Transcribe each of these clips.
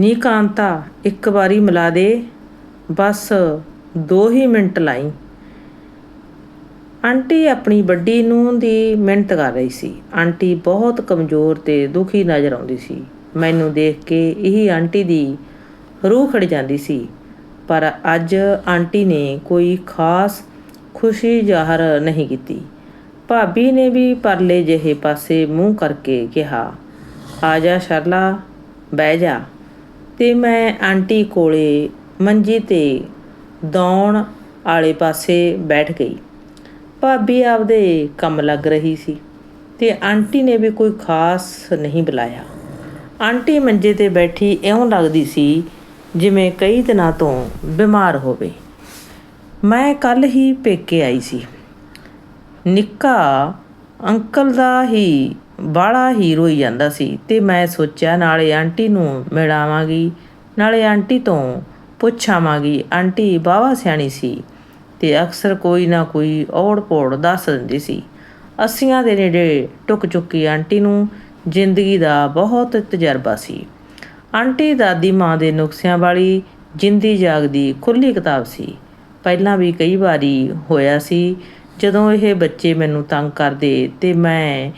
ਨੀ ਕਾਂਤਾ ਇੱਕ ਵਾਰੀ ਮਿਲਾ ਦੇ, ਬਸ ਦੋ ਹੀ ਮਿੰਟ ਲਾਈ। ਆਂਟੀ ਆਪਣੀ ਵੱਡੀ ਨੂੰਹ ਦੀ ਮਿਹਨਤ ਕਰ ਰਹੀ ਸੀ। ਆਂਟੀ ਬਹੁਤ ਕਮਜ਼ੋਰ ਤੇ ਦੁਖੀ ਨਜ਼ਰ ਆਉਂਦੀ ਸੀ। ਮੈਨੂੰ ਦੇਖ ਕੇ ਇਹ ਆਂਟੀ ਦੀ ਰੂਹ ਖੜ ਜਾਂਦੀ ਸੀ। ਪਰ ਅੱਜ ਆਂਟੀ ਨੇ ਕੋਈ ਖਾਸ ਖੁਸ਼ੀ ਜ਼ਾਹਰ ਨਹੀਂ ਕੀਤੀ। ਭਾਬੀ ਨੇ ਵੀ ਪਰਲੇ ਜਿਹੇ ਪਾਸੇ ਮੂੰਹ ਕਰਕੇ ਕਿਹਾ, ਆ ਜਾ ਸ਼ਰਲਾ, ਬਹਿ ਜਾ। ਤੇ ਮੈਂ ਆਂਟੀ ਕੋਲੇ ਮੰਜੀ ਤੇ ਦੌਣ ਆਲੇ ਪਾਸੇ ਬੈਠ ਗਈ। ਭਾਬੀ ਆਪਦੇ ਕੰਮ ਲੱਗ ਰਹੀ ਸੀ ਤੇ ਆਂਟੀ ਨੇ ਵੀ ਕੋਈ ਖਾਸ ਨਹੀਂ ਬੁਲਾਇਆ। ਆਂਟੀ ਮੰਜੇ ਤੇ ਬੈਠੀ ਇਉਂ ਲੱਗਦੀ ਸੀ ਜਿਵੇਂ ਕਈ ਦਿਨਾਂ ਤੋਂ ਬਿਮਾਰ ਹੋਵੇ। ਮੈਂ ਕੱਲ ਹੀ ਪੇਕੇ ਆਈ ਸੀ। ਨਿੱਕਾ ਅੰਕਲ ਦਾ ਹੀ ਬਾਲਾ ਹੀ ਰੋਈ ਜਾਂਦਾ ਸੀ ਤੇ ਮੈਂ ਸੋਚਿਆ, ਨਾਲੇ ਆਂਟੀ ਨੂੰ ਮਿਲਾਵਾਂਗੀ, ਨਾਲੇ ਆਂਟੀ ਤੋਂ ਪੁੱਛਾਵਾਂਗੀ। ਆਂਟੀ ਬਾਵਾ ਸਿਆਣੀ ਸੀ ਤੇ ਅਕਸਰ ਕੋਈ ਨਾ ਕੋਈ ਔੜ ਪੌੜ ਦੱਸ ਦਿੰਦੀ ਸੀ। ਅੱਸੀਆਂ ਦੇ ਨੇੜੇ ਟੁਕ ਚੁੱਕੀ ਆਂਟੀ ਨੂੰ ਜ਼ਿੰਦਗੀ ਦਾ ਬਹੁਤ ਤਜਰਬਾ ਸੀ। ਆਂਟੀ ਦਾਦੀ ਮਾਂ ਦੇ ਨੁਕਸਿਆਂ ਵਾਲੀ ਜਿੰਦੀ ਜਾਗਦੀ ਖੁੱਲੀ ਕਿਤਾਬ ਸੀ। ਪਹਿਲਾਂ ਵੀ ਕਈ ਵਾਰੀ ਹੋਇਆ ਸੀ, ਜਦੋਂ ਇਹ ਬੱਚੇ ਮੈਨੂੰ ਤੰਗ ਕਰਦੇ ਤੇ ਮੈਂ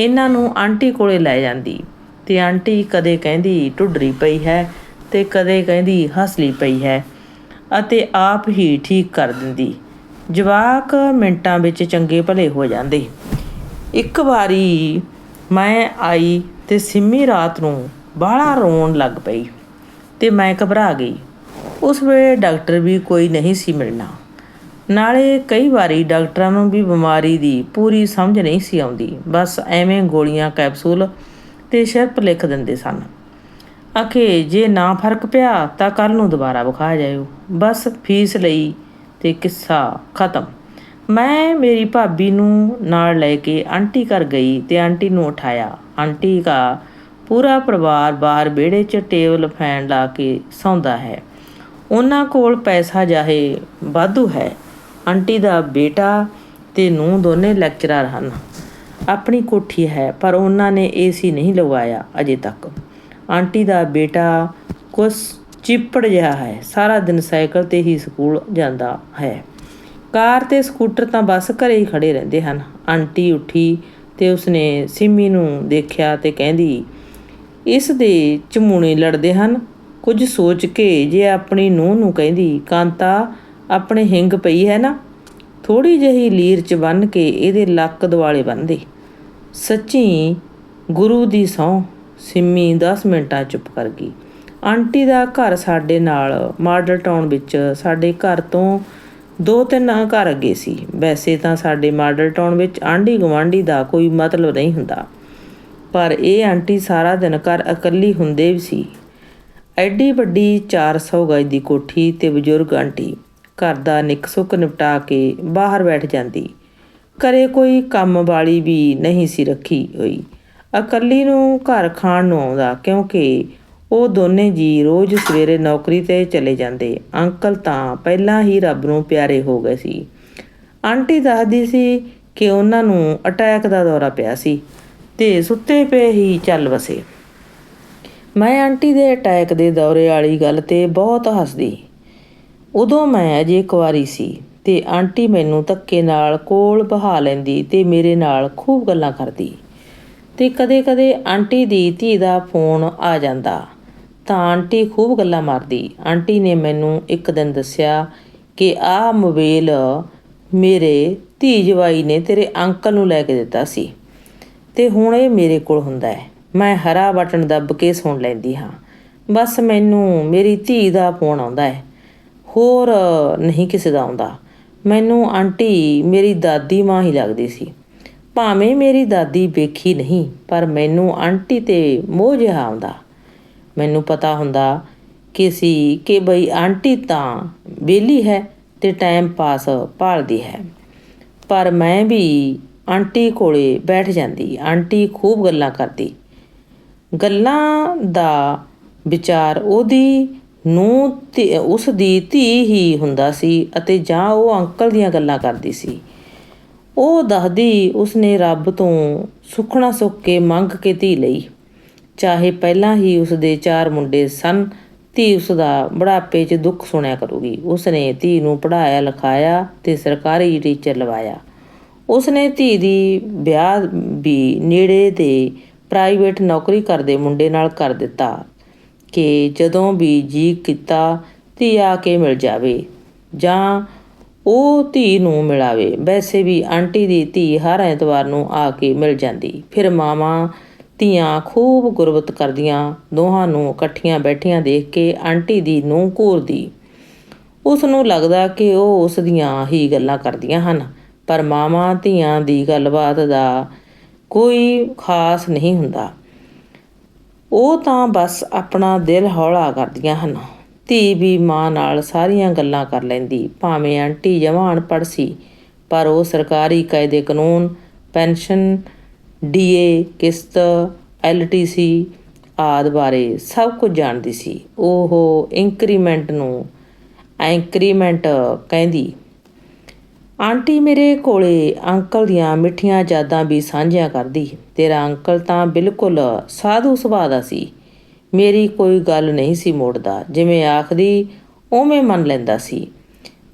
ਇਹਨਾਂ ਨੂੰ ਆਂਟੀ ਕੋਲੇ ਲੈ ਜਾਂਦੀ ਤੇ ਆਂਟੀ ਕਦੇ ਕਹਿੰਦੀ ਢੁੱਡਰੀ ਪਈ ਹੈ ਤੇ ਕਦੇ ਕਹਿੰਦੀ ਹਸਲੀ ਪਈ ਹੈ ਅਤੇ ਆਪ ਹੀ ਠੀਕ ਕਰ ਦਿੰਦੀ। ਜਵਾਕ ਮਿੰਟਾਂ ਵਿੱਚ ਚੰਗੇ ਭਲੇ ਹੋ ਜਾਂਦੇ। ਇੱਕ ਵਾਰੀ ਮੈਂ ਆਈ ਤੇ ਸਿੰਮੀ ਰਾਤ ਨੂੰ ਬਾਹਲਾ ਰੋਣ ਲੱਗ ਪਈ ਤੇ ਮੈਂ ਘਬਰਾ ਗਈ। ਉਸ ਵੇਲੇ ਡਾਕਟਰ ਵੀ ਕੋਈ ਨਹੀਂ ਸੀ ਮਿਲਣਾ। ਨਾਲੇ ਕਈ ਵਾਰੀ ਡਾਕਟਰਾਂ ਨੂੰ ਵੀ ਬਿਮਾਰੀ ਦੀ ਪੂਰੀ ਸਮਝ ਨਹੀਂ ਸੀ ਆਉਂਦੀ। ਬਸ ਐਵੇਂ ਗੋਲੀਆਂ, ਕੈਪਸੂਲ ਤੇ ਸ਼ਰਪ ਲਿਖ ਦਿੰਦੇ ਸਨ। ਅਖੇ ਜੇ ਨਾ ਫ਼ਰਕ ਪਿਆ ਤਾਂ ਕੱਲ ਨੂੰ ਦੁਬਾਰਾ ਵਿਖਾ ਜਾਇਓ। ਬਸ ਫੀਸ ਲਈ ਤੇ ਕਿੱਸਾ ਖਤਮ। ਮੈਂ ਮੇਰੀ ਭਾਬੀ ਨੂੰ ਨਾਲ ਲੈ ਕੇ ਆਂਟੀ ਘਰ ਗਈ ਤੇ ਆਂਟੀ ਨੂੰ ਉਠਾਇਆ। ਆਂਟੀ ਦਾ ਪੂਰਾ ਪਰਿਵਾਰ ਬਾਹਰ ਵਿਹੜੇ 'ਚ ਟੇਬਲ ਫੈਨ ਲਾ ਕੇ ਸੌਂਦਾ ਹੈ। ਉਹਨਾਂ ਕੋਲ ਪੈਸਾ ਜਾਹੇ ਵਾਧੂ ਹੈ। ਆਂਟੀ ਦਾ ਬੇਟਾ ਤੇ ਨੂੰ ਦੋਨੇ ਲੈਕਚਰਰ ਹਨ। ਆਪਣੀ ਕੋਠੀ ਹੈ, ਪਰ ਉਹਨਾਂ ਨੇ ਏਸੀ ਨਹੀਂ ਲਗਵਾਇਆ ਅਜੇ ਤੱਕ। ਆਂਟੀ ਦਾ ਬੇਟਾ ਕੁਛ ਚਿੱਪੜ ਜਿਹਾ ਹੈ, ਸਾਰਾ ਦਿਨ ਸਾਈਕਲ ਤੇ ਹੀ ਸਕੂਲ ਜਾਂਦਾ ਹੈ। ਕਾਰ ਤੇ ਸਕੂਟਰ ਤਾਂ ਬਸ ਘਰੇ ਹੀ ਖੜੇ ਰਹਿੰਦੇ ਹਨ। ਆਂਟੀ ਉੱਠੀ ਤੇ ਉਸਨੇ ਸਿੰਮੀ ਨੂੰ ਦੇਖਿਆ ਤੇ ਕਹਿੰਦੀ, ਇਸ ਦੇ ਚਮੂਣੇ ਲੜਦੇ ਹਨ। ਕੁਝ ਸੋਚ ਕੇ ਜੇ ਆਪਣੀ ਨੂੰਹ ਨੂੰ ਕਹਿੰਦੀ, ਕਾਂਤਾ ਆਪਣੇ ਹਿੰਗ ਪਈ ਹੈ ਨਾ ਥੋੜੀ ਜਿਹੀ ਲੀਰ ਚ ਬੰਨ ਕੇ ਇਹਦੇ ਲੱਕ ਦੁਆਲੇ ਬੰਨਦੇ ਸੱਚੀ ਗੁਰੂ ਦੀ ਸਹੁੰ ਸਿੰਮੀ 10 ਮਿੰਟਾਂ ਚੁੱਪ ਕਰ ਗਈ। ਆਂਟੀ ਦਾ ਘਰ ਸਾਡੇ ਨਾਲ, ਮਾਡਲ ਟਾਊਨ ਵਿੱਚ ਸਾਡੇ ਘਰ ਤੋਂ ਦੋ ਤਿੰਨ ਘਰ ਅੱਗੇ ਸੀ। ਵੈਸੇ ਤਾਂ ਸਾਡੇ ਮਾਡਲ ਟਾਊਨ ਵਿੱਚ ਆਂਢੀ ਗੁਆਂਢੀ ਦਾ ਕੋਈ ਮਤਲਬ ਨਹੀਂ ਹੁੰਦਾ। ਪਰ ਇਹ ਆਂਟੀ ਸਾਰਾ ਦਿਨ ਘਰ ਇਕੱਲੀ ਹੁੰਦੇ ਵੀ ਸੀ। ਐਡੀ ਵੱਡੀ 400 ਗਜ ਦੀ ਕੋਠੀ ਤੇ ਬਜ਼ੁਰਗ ਆਂਟੀ ਘਰ ਦਾ ਨਿੱਕ ਸੁੱਕ ਨਿਪਟਾ ਕੇ ਬਾਹਰ ਬੈਠ ਜਾਂਦੀ। ਕਰੇ ਕੋਈ ਕੰਮ ਵਾਲੀ ਵੀ ਨਹੀਂ ਸੀ ਰੱਖੀ ਹੋਈ। ਇਕੱਲੀ ਨੂੰ ਘਰ ਖਾਣ ਨੂੰ ਆਉਂਦਾ ਕਿਉਂਕਿ ਉਹ ਦੋਨੇ ਜੀ ਰੋਜ਼ ਸਵੇਰੇ ਨੌਕਰੀ ਤੇ ਚਲੇ ਜਾਂਦੇ। ਅੰਕਲ ਤਾਂ ਪਹਿਲਾਂ ਹੀ ਰੱਬ ਨੂੰ ਪਿਆਰੇ ਹੋ ਗਏ ਸੀ। ਆਂਟੀ ਦੱਸਦੀ ਸੀ ਕਿ ਉਹਨਾਂ ਨੂੰ ਅਟੈਕ ਦਾ ਦੌਰਾ ਪਿਆ ਸੀ ਤੇ ਸੁੱਤੇ ਪਏ ਹੀ ਚੱਲ ਵਸੇ। ਮੈਂ ਆਂਟੀ ਦੇ ਅਟੈਕ ਦੇ ਦੌਰੇ ਵਾਲੀ ਗੱਲ ਤੇ ਬਹੁਤ ਹੱਸਦੀ। ਉਦੋਂ ਮੈਂ ਅਜੇ ਕੁਆਰੀ ਸੀ ਤੇ ਆਂਟੀ ਮੈਨੂੰ ਧੱਕੇ ਨਾਲ ਕੋਲ ਬਹਾ ਲੈਂਦੀ ਤੇ ਮੇਰੇ ਨਾਲ ਖੂਬ ਗੱਲਾਂ ਕਰਦੀ। ਤੇ ਕਦੇ-ਕਦੇ ਆਂਟੀ ਦੀ ਧੀ ਦਾ ਫੋਨ ਆ ਜਾਂਦਾ। ਤਾਂ ਆਂਟੀ ਖੂਬ ਗੱਲਾਂ ਮਾਰਦੀ। ਆਂਟੀ ਨੇ ਮੈਨੂੰ ਇੱਕ ਦਿਨ ਦੱਸਿਆ ਕਿ ਆਹ ਮੋਬਾਈਲ ਮੇਰੇ ਧੀ ਜਵਾਈ ਨੇ ਤੇਰੇ ਅੰਕਲ ਨੂੰ ਲੈ ਕੇ ਦਿੱਤਾ ਸੀ ਤੇ ਹੁਣ ਇਹ ਮੇਰੇ ਕੋਲ ਹੁੰਦਾ ਹੈ। ਮੈਂ ਹਰਾ ਬਟਨ ਦੱਬ ਕੇ ਸੁਣ ਲੈਂਦੀ ਹਾਂ। ਬਸ ਮੈਨੂੰ ਮੇਰੀ ਧੀ ਦਾ ਫੋਨ ਆਉਂਦਾ ਹੈ। ਹੋਰ ਨਹੀਂ ਕਿਸੇ ਦਾ ਆਉਂਦਾ। ਮੈਨੂੰ ਆਂਟੀ, ਮੇਰੀ ਦਾਦੀ ਮਾਂ ਹੀ ਲੱਗਦੀ ਸੀ। ਭਾਵੇਂ ਮੇਰੀ ਦਾਦੀ ਵੇਖੀ ਨਹੀਂ, ਪਰ ਮੈਨੂੰ ਆਂਟੀ ਤੇ ਮੋਹ ਜਿਹਾ ਆਉਂਦਾ। ਮੈਨੂੰ ਪਤਾ ਹੁੰਦਾ ਕਿ ਸੀ ਕਿ ਬਈ ਆਂਟੀ ਤਾਂ ਬੇਲੀ ਹੈ ਤੇ ਟਾਈਮ ਪਾਸ ਭਾਲਦੀ ਹੈ। ਪਰ ਮੈਂ ਵੀ ਆਂਟੀ ਕੋਲੇ ਬੈਠ ਜਾਂਦੀ, ਆਂਟੀ ਖੂਬ ਗੱਲਾਂ ਕਰਦੀ। ਗੱਲਾਂ ਦਾ ਵਿਚਾਰ ਉਹਦੀ ਨੂੰ ਤੇ ਉਸ ਦੀ ਧੀ ਹੀ ਹੁੰਦਾ ਸੀ ਅਤੇ ਜਾਂ ਉਹ ਅੰਕਲ ਦੀਆਂ ਗੱਲਾਂ ਕਰਦੀ ਸੀ। ਉਹ ਦੱਸਦੀ ਉਸਨੇ ਰੱਬ ਤੋਂ ਸੁਖਣਾ ਸੁੱਖ ਕੇ ਮੰਗ ਕੇ ਧੀ ਲਈ। ਚਾਹੇ ਪਹਿਲਾਂ ਹੀ ਉਸਦੇ ਚਾਰ ਮੁੰਡੇ ਸਨ, ਧੀ ਉਸਦਾ ਬੁਢਾਪੇ 'ਚ ਦੁੱਖ ਸੁਣਿਆ ਕਰੂਗੀ। ਉਸਨੇ ਧੀ ਨੂੰ ਪੜ੍ਹਾਇਆ, ਲਿਖਾਇਆ ਤੇ ਸਰਕਾਰੀ ਟੀਚਰ ਲਵਾਇਆ। ਉਸਨੇ ਧੀ ਦੀ ਵਿਆਹ ਵੀ ਨੇੜੇ ਦੇ ਪ੍ਰਾਈਵੇਟ ਨੌਕਰੀ ਕਰਦੇ ਮੁੰਡੇ ਨਾਲ ਕਰ ਦਿੱਤਾ। ਕਿ ਜਦੋਂ ਵੀ ਜੀ ਕੀਤਾ ਧੀ ਆ ਕੇ ਮਿਲ ਜਾਵੇ ਜਾਂ ਉਹ ਧੀ ਨੂੰ ਮਿਲਾਵੇ। ਵੈਸੇ ਵੀ ਆਂਟੀ ਦੀ ਧੀ ਹਰ ਐਤਵਾਰ ਨੂੰ ਆ ਕੇ ਮਿਲ ਜਾਂਦੀ। ਫਿਰ ਮਾਵਾਂ ਧੀਆਂ ਖੂਬ ਗੁਰਬਤ ਕਰਦੀਆਂ, ਦੋਹਾਂ ਨੂੰ ਇਕੱਠੀਆਂ ਬੈਠੀਆਂ ਦੇਖ ਕੇ ਆਂਟੀ ਦੀ ਨੂੰ ਘੂਰਦੀ। ਉਸ ਨੂੰ ਲੱਗਦਾ ਕਿ ਉਹ ਉਸ ਦੀਆਂ ਹੀ ਗੱਲਾਂ ਕਰਦੀਆਂ ਹਨ, ਪਰ ਮਾਵਾਂ ਧੀਆਂ ਦੀ ਗੱਲਬਾਤ ਦਾ ਕੋਈ ਖਾਸ ਨਹੀਂ ਹੁੰਦਾ। ਉਹ ਤਾਂ ਬਸ ਆਪਣਾ ਦਿਲ ਹੌਲਾ ਕਰਦੀਆਂ ਹਨ। ਧੀ ਵੀ ਮਾਂ ਨਾਲ ਸਾਰੀਆਂ ਗੱਲਾਂ ਕਰ ਲੈਂਦੀ, ਭਾਵੇਂ ਆਂਟੀ ਜਵਾਂ ਅਨਪੜ੍ਹ ਸੀ, ਪਰ ਉਹ ਸਰਕਾਰੀ ਕਾਇਦੇ ਕਾਨੂੰਨ, ਪੈਨਸ਼ਨ ਡੀਏ ਕਿਸ਼ਤ ਐਲਟੀਸੀ ਆਦ ਬਾਰੇ ਸਭ ਕੁਝ ਜਾਣਦੀ ਸੀ। ਉਹ ਇੰਕਰੀਮੈਂਟ ਨੂੰ, ਐਂਕਰੀਮੈਂਟ ਕਹਿੰਦੀ ਆਂਟੀ ਮੇਰੇ ਕੋਲੇ ਅੰਕਲ ਦੀਆਂ ਮਿੱਠੀਆਂ ਯਾਦਾਂ ਵੀ ਸਾਂਝੀਆਂ ਕਰਦੀ। ਤੇਰਾ ਅੰਕਲ ਤਾਂ ਬਿਲਕੁਲ ਸਾਧੂ ਸੁਭਾਅ ਦਾ ਸੀ। ਮੇਰੀ ਕੋਈ ਗੱਲ ਨਹੀਂ ਸੀ ਮੋੜਦਾ। ਜਿਵੇਂ ਆਖਦੀ, ਉਵੇਂ ਮੰਨ ਲੈਂਦਾ ਸੀ।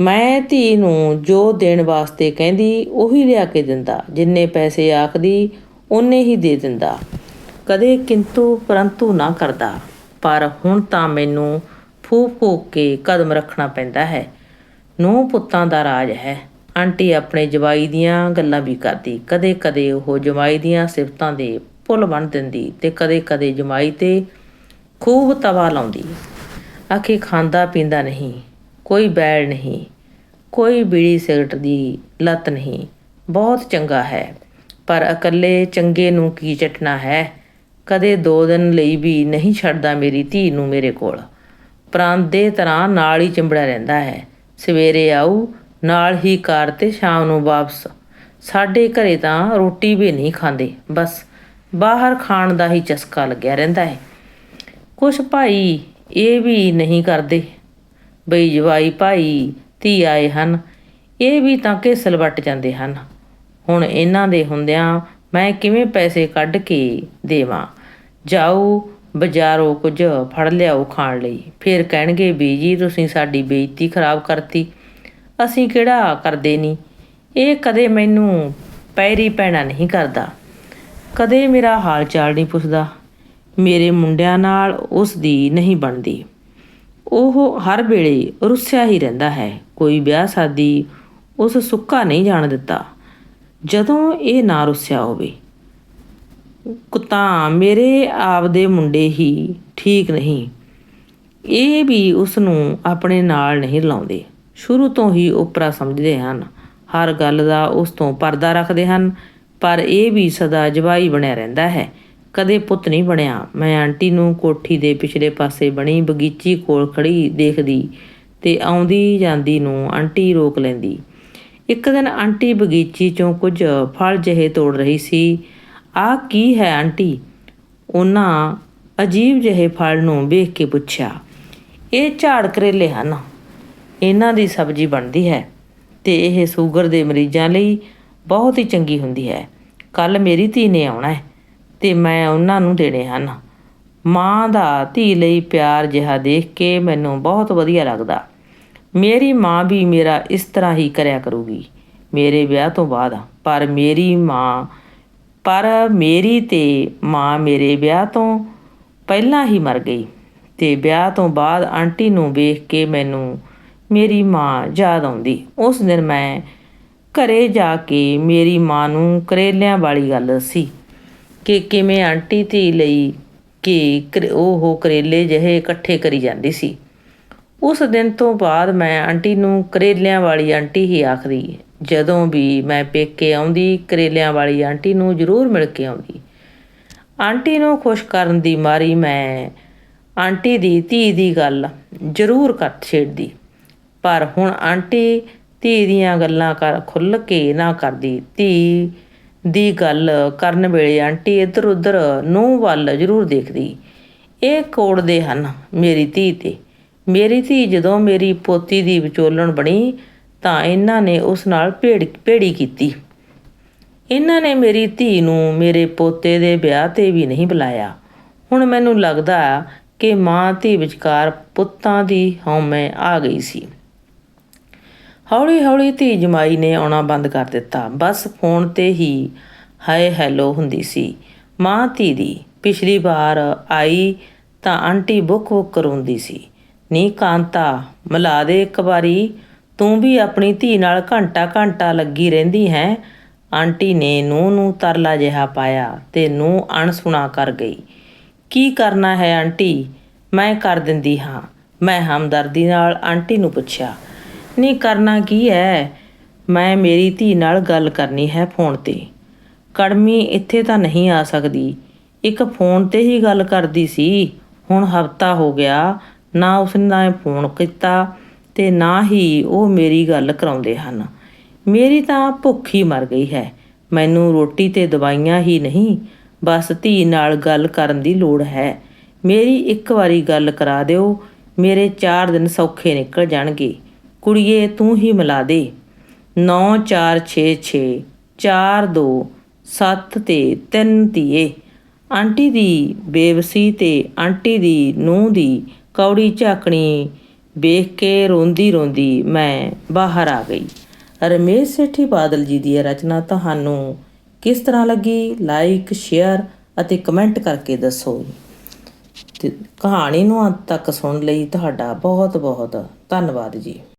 ਮੈਂ ਧੀ ਨੂੰ ਜੋ ਦੇਣ ਵਾਸਤੇ ਕਹਿੰਦੀ, ਉਹੀ ਲਿਆ ਕੇ ਦਿੰਦਾ। ਜਿੰਨੇ ਪੈਸੇ ਆਖਦੀ, ਉਹਨੇ ਹੀ ਦੇ ਦਿੰਦਾ। ਕਦੇ ਕਿੰਤੂ ਪਰੰਤੂ ਨਾ ਕਰਦਾ। ਪਰ ਹੁਣ ਤਾਂ ਮੈਨੂੰ ਫੂਕ ਫੂਕ ਕੇ ਕਦਮ ਰੱਖਣਾ ਪੈਂਦਾ ਹੈ। ਨੂੰ ਪੁੱਤਾਂ ਦਾ ਰਾਜ ਹੈ। ਆਂਟੀ ਆਪਣੇ ਜਵਾਈ ਦੀਆਂ ਗੱਲਾਂ ਵੀ ਕਰਦੀ। ਕਦੇ-ਕਦੇ ਉਹ ਜਵਾਈ ਦੀਆਂ ਸਿਫਤਾਂ ਦੇ ਪੁੱਲ ਬਣ ਦਿੰਦੀ ਤੇ ਕਦੇ-ਕਦੇ ਜਮਾਈ ਤੇ ਖੂਬ ਤਵਾ ਲਾਉਂਦੀ। ਆਖੇ, ਖਾਂਦਾ ਪੀਂਦਾ ਨਹੀਂ, ਕੋਈ ਬੈਲ ਨਹੀਂ, ਕੋਈ ਬੀੜੀ ਸਿਗਰਟ ਦੀ ਲਤ ਨਹੀਂ, ਬਹੁਤ ਚੰਗਾ ਹੈ, ਪਰ ਇਕੱਲੇ ਚੰਗੇ ਨੂੰ ਕੀ ਚਟਣਾ ਹੈ? ਕਦੇ ਦੋ ਦਿਨ ਲਈ ਵੀ ਨਹੀਂ ਛੱਡਦਾ ਮੇਰੀ ਧੀ ਨੂੰ ਮੇਰੇ ਕੋਲ। ਪ੍ਰਾਂਤ ਤਰ੍ਹਾਂ ਨਾਲ ਹੀ ਚਿੰਬੜਾ ਰਹਿੰਦਾ ਹੈ। ਸਵੇਰੇ ਆਊ ਨਾਲ ਹੀ ਕਾਰ ਤੇ ਸ਼ਾਮ ਨੂੰ ਵਾਪਸ। ਸਾਡੇ ਘਰੇ ਤਾਂ ਰੋਟੀ ਵੀ ਨਹੀਂ ਖਾਂਦੇ, ਬਸ ਬਾਹਰ ਖਾਣ ਦਾ ਹੀ ਚਸਕਾ ਲੱਗਿਆ ਰਹਿੰਦਾ ਹੈ। ਕੁਛ ਭਾਈ ਇਹ ਵੀ ਨਹੀਂ ਕਰਦੇ। ਬਈ ਜਵਾਈ ਭਾਈ, ਧੀ ਆਏ ਹਨ, ਇਹ ਵੀ ਤਾਂ ਘੇਸਲ ਵੱਟ ਜਾਂਦੇ ਹਨ। ਹੁਣ ਇਹਨਾਂ ਦੇ ਹੁੰਦਿਆਂ ਮੈਂ ਕਿਵੇਂ ਪੈਸੇ ਕੱਢ ਕੇ ਦੇਵਾਂ? ਜਾਓ, ਬਾਜ਼ਾਰੋਂ ਕੁਝ ਫੜ ਲਿਆਓ ਖਾਣ ਲਈ। ਫਿਰ ਕਹਿਣਗੇ ਵੀ ਜੀ, ਤੁਸੀਂ ਸਾਡੀ ਬੇਇੱਜ਼ਤੀ ਖਰਾਬ ਕਰਤੀ। ਅਸੀਂ ਕਿਹੜਾ ਕਰਦੇ ਨਹੀਂ ਇਹ ਕਦੇ ਮੈਨੂੰ ਪੈਰੀ ਪੈਣਾ ਨਹੀਂ ਕਰਦਾ। ਕਦੇ ਮੇਰਾ ਹਾਲ ਚਾਲ ਨਹੀਂ ਪੁੱਛਦਾ। ਮੇਰੇ ਮੁੰਡਿਆਂ ਨਾਲ ਉਸ ਦੀ ਨਹੀਂ ਬਣਦੀ। ਉਹ ਹਰ ਵੇਲੇ ਰੁੱਸਿਆ ਹੀ ਰਹਿੰਦਾ ਹੈ। ਕੋਈ ਵਿਆਹ ਸ਼ਾਦੀ ਉਸ ਸੁੱਕਾ ਨਹੀਂ ਜਾਣ ਦਿੱਤਾ। ਜਦੋਂ ਇਹ ਨਾ ਰੁੱਸਿਆ ਹੋਵੇ। ਕੁੱਤਾ ਮੇਰੇ ਆਪ ਦੇ ਮੁੰਡੇ ਹੀ ਠੀਕ ਨਹੀਂ। ਇਹ ਵੀ ਉਸ ਨੂੰ ਆਪਣੇ ਨਾਲ ਨਹੀਂ ਲਾਉਂਦੇ। ਸ਼ੁਰੂ ਤੋਂ ਹੀ ਉਪਰਾ ਸਮਝਦੇ ਹਨ। ਹਰ ਗੱਲ ਦਾ ਉਸ ਤੋਂ ਪਰਦਾ ਰੱਖਦੇ ਹਨ, ਪਰ ਇਹ ਵੀ ਸਦਾ ਜਵਾਈ ਬਣਿਆ ਰਹਿੰਦਾ ਹੈ। ਕਦੇ ਪੁੱਤ ਨਹੀਂ ਬਣਿਆ। ਮੈਂ ਆਂਟੀ ਨੂੰ ਕੋਠੀ ਦੇ ਪਿਛਲੇ ਪਾਸੇ ਬਣੀ ਬਗੀਚੀ ਕੋਲ ਖੜੀ ਦੇਖਦੀ ਤੇ ਆਉਂਦੀ ਜਾਂਦੀ ਨੂੰ ਆਂਟੀ ਰੋਕ ਲੈਂਦੀ। ਇੱਕ ਦਿਨ ਆਂਟੀ ਬਗੀਚੀ ਚੋਂ ਕੁਝ ਫਲ ਜਿਹੇ ਤੋੜ ਰਹੀ ਸੀ। ਆਹ ਕੀ ਹੈ ਆਂਟੀ? ਉਹਨਾਂ ਅਜੀਬ ਜਿਹੇ ਫਲ ਨੂੰ ਵੇਖ ਕੇ ਪੁੱਛਿਆ। ਇਹ ਝਾੜ ਕਰੇਲੇ ਹਨ। ਇਹਨਾਂ ਦੀ ਸਬਜ਼ੀ ਬਣਦੀ ਹੈ ਤੇ ਇਹ ਸ਼ੂਗਰ ਦੇ ਮਰੀਜ਼ਾਂ ਲਈ ਬਹੁਤ ਹੀ ਚੰਗੀ ਹੁੰਦੀ ਹੈ। ਕੱਲ ਮੇਰੀ ਧੀ ਨੇ ਆਉਣਾ ਹੈ ਤੇ ਮੈਂ ਉਹਨਾਂ ਨੂੰ ਦੇਣੇ ਹਨ। ਮਾਂ ਦਾ ਧੀ ਲਈ ਪਿਆਰ ਜਿਹਾ ਦੇਖ ਕੇ ਮੈਨੂੰ ਬਹੁਤ ਵਧੀਆ ਲੱਗਦਾ। ਮੇਰੀ ਮਾਂ ਵੀ ਮੇਰਾ ਇਸ ਤਰ੍ਹਾਂ ਹੀ ਕਰਿਆ ਕਰੂਗੀ। ਮੇਰੇ ਵਿਆਹ ਤੋਂ ਬਾਅਦ ਪਰ ਮੇਰੀ ਮਾਂ, ਪਰ ਮੇਰੀ ਤੇ ਮਾਂ ਮੇਰੇ ਵਿਆਹ ਤੋਂ ਪਹਿਲਾਂ ਹੀ ਮਰ ਗਈ ਤੇ ਵਿਆਹ ਤੋਂ ਬਾਅਦ ਆਂਟੀ ਨੂੰ ਵੇਖ ਕੇ ਮੈਨੂੰ ਮੇਰੀ ਮਾਂ ਯਾਦ ਆਉਂਦੀ। ਉਸ ਦਿਨ ਮੈਂ ਘਰੇ ਜਾ ਕੇ ਮੇਰੀ ਮਾਂ ਨੂੰ ਕਰੇਲਿਆਂ ਵਾਲੀ ਗੱਲ ਦੱਸੀ ਕਿ ਕਿਵੇਂ ਆਂਟੀ ਧੀ ਲਈ ਕਿ ਉਹ ਕਰੇਲੇ ਜਿਹੇ ਇਕੱਠੇ ਕਰੀ ਜਾਂਦੀ ਸੀ। ਉਸ ਦਿਨ ਤੋਂ ਬਾਅਦ ਮੈਂ ਆਂਟੀ ਨੂੰ ਕਰੇਲਿਆਂ ਵਾਲੀ ਆਂਟੀ ਹੀ ਆਖਦੀ। ਜਦੋਂ ਵੀ ਮੈਂ ਪੇਕੇ ਆਉਂਦੀ, ਕਰੇਲਿਆਂ ਵਾਲੀ ਆਂਟੀ ਨੂੰ ਜ਼ਰੂਰ ਮਿਲ ਕੇ ਆਉਂਦੀ। ਆਂਟੀ ਨੂੰ ਖੁਸ਼ ਕਰਨ ਦੀ ਮਾਰੀ ਮੈਂ ਆਂਟੀ ਦੀ ਧੀ ਦੀ ਗੱਲ ਜ਼ਰੂਰ ਕਰ ਛੇੜਦੀ। ਪਰ ਹੁਣ ਆਂਟੀ ਧੀ ਦੀਆਂ ਗੱਲਾਂ ਕਰ ਖੁੱਲ ਕੇ ਨਾ ਕਰਦੀ। ਧੀ ਦੀ ਗੱਲ ਕਰਨ ਵੇਲੇ ਆਂਟੀ ਇੱਧਰ ਉੱਧਰ ਨੂੰ ਵੱਲ ਜ਼ਰੂਰ ਦੇਖਦੀ। ਇਹ ਕੋੜਦੇ ਹਨ ਮੇਰੀ ਧੀ ਤੇ। ਮੇਰੀ ਧੀ ਜਦੋਂ ਮੇਰੀ ਪੋਤੀ ਦੀ ਵਿਚੋਲਣ ਬਣੀ ਤਾਂ ਇਹਨਾਂ ਨੇ ਉਸ ਨਾਲ ਭੇੜ, ਭੇੜੀ ਕੀਤੀ। ਇਹਨਾਂ ਨੇ ਮੇਰੀ ਧੀ ਨੂੰ ਮੇਰੇ ਪੋਤੇ ਦੇ ਵਿਆਹ ਤੇ ਵੀ ਨਹੀਂ ਬੁਲਾਇਆ। ਹੁਣ ਮੈਨੂੰ ਲੱਗਦਾ ਕਿ ਮਾਂ ਧੀ ਵਿਚਕਾਰ ਪੁੱਤਾਂ ਦੀ ਹਉਮੈ ਆ ਗਈ ਸੀ। ਹੌਲੀ ਹੌਲੀ ਧੀ ਜਮਾਈ ਨੇ ਆਉਣਾ ਬੰਦ ਕਰ ਦਿੱਤਾ। ਬਸ ਫੋਨ ਤੇ ਹੀ ਹਾਏ ਹੈਲੋ ਹੁੰਦੀ ਸੀ। ਮਾਂ ਧੀ ਦੀ ਪਿਛਲੀ ਵਾਰ ਆਈ ਤਾਂ ਆਂਟੀ ਬੁੱਕ ਬੁੱਕ ਕਰਉਂਦੀ ਸੀ। ਨੀ ਕਾਂਤਾ, ਮਿਲਾ ਦੇ ਇੱਕ ਵਾਰੀ। ਤੂੰ ਵੀ ਆਪਣੀ ਧੀ ਨਾਲ ਘੰਟਾ ਘੰਟਾ ਲੱਗੀ ਰਹਿੰਦੀ ਹੈ। ਆਂਟੀ ਨੇ ਨੂੰਹ ਨੂੰ ਤਰਲਾ ਜਿਹਾ ਪਾਇਆ ਤੇ ਨੂੰਹ ਅਣਸੁਣਾ ਕਰ ਗਈ। ਕੀ ਕਰਨਾ ਹੈ ਆਂਟੀ? ਮੈਂ ਕਰ ਦਿੰਦੀ ਹਾਂ। ਮੈਂ ਹਮਦਰਦੀ ਨਾਲ ਆਂਟੀ ਨੂੰ ਪੁੱਛਿਆ। ਨਹੀਂ ਕਰਨਾ ਕੀ ਹੈ ਮੈਂ ਮੇਰੀ ਧੀ ਨਾਲ ਗੱਲ ਕਰਨੀ ਹੈ ਫੋਨ ਤੇ। ਕੜਮੀ ਇੱਥੇ ਤਾਂ ਨਹੀਂ ਆ ਸਕਦੀ। ਇੱਕ ਫੋਨ ਤੇ ਹੀ ਗੱਲ ਕਰਦੀ ਸੀ। ਹੁਣ ਹਫਤਾ ਹੋ ਗਿਆ, ਨਾ ਉਸਨੇ ਫੋਨ ਕੀਤਾ ਤੇ ਨਾ ਹੀ ਉਹ ਮੇਰੀ ਗੱਲ ਕਰਾਉਂਦੇ ਹਨ। ਮੇਰੀ ਤਾਂ ਭੁੱਖ ਹੀ ਮਰ ਗਈ ਹੈ। ਮੈਨੂੰ ਰੋਟੀ ਤੇ ਦਵਾਈਆਂ ਹੀ ਨਹੀਂ, ਬਸ ਧੀ ਨਾਲ ਗੱਲ ਕਰਨ ਦੀ ਲੋੜ ਹੈ। ਮੇਰੀ ਇੱਕ ਵਾਰੀ ਗੱਲ ਕਰਾ ਦਿਓ, ਮੇਰੇ 4 ਦਿਨ ਸੌਖੇ ਨਿਕਲ ਜਾਣਗੇ। ਕੁੜੀਏ, ਤੂੰ ਹੀ ਮਿਲਾ ਦੇ। 9466 42 7 ਤੇ 3 ਧੀਏ। ਆਂਟੀ ਦੀ ਬੇਵਸੀ ਤੇ ਆਂਟੀ ਦੀ ਨੂੰਹ ਦੀ ਕੌੜੀ ਝਾਕਣੀ ਵੇਖ ਕੇ ਰੋਂਦੀ ਰੋਂਦੀ ਮੈਂ ਬਾਹਰ ਆ ਗਈ। ਰਮੇਸ਼ ਸੇਠੀ ਬਾਦਲ ਜੀ ਦੀ ਇਹ ਰਚਨਾ ਤੁਹਾਨੂੰ ਕਿਸ ਤਰ੍ਹਾਂ ਲੱਗੀ? ਲਾਈਕ ਸ਼ੇਅਰ ਅਤੇ ਕਮੈਂਟ ਕਰਕੇ ਦੱਸੋ ਤੇ ਕਹਾਣੀ ਨੂੰ ਅੰਤ ਤੱਕ ਸੁਣ ਲਈ ਤੁਹਾਡਾ ਬਹੁਤ ਬਹੁਤ ਧੰਨਵਾਦ ਜੀ।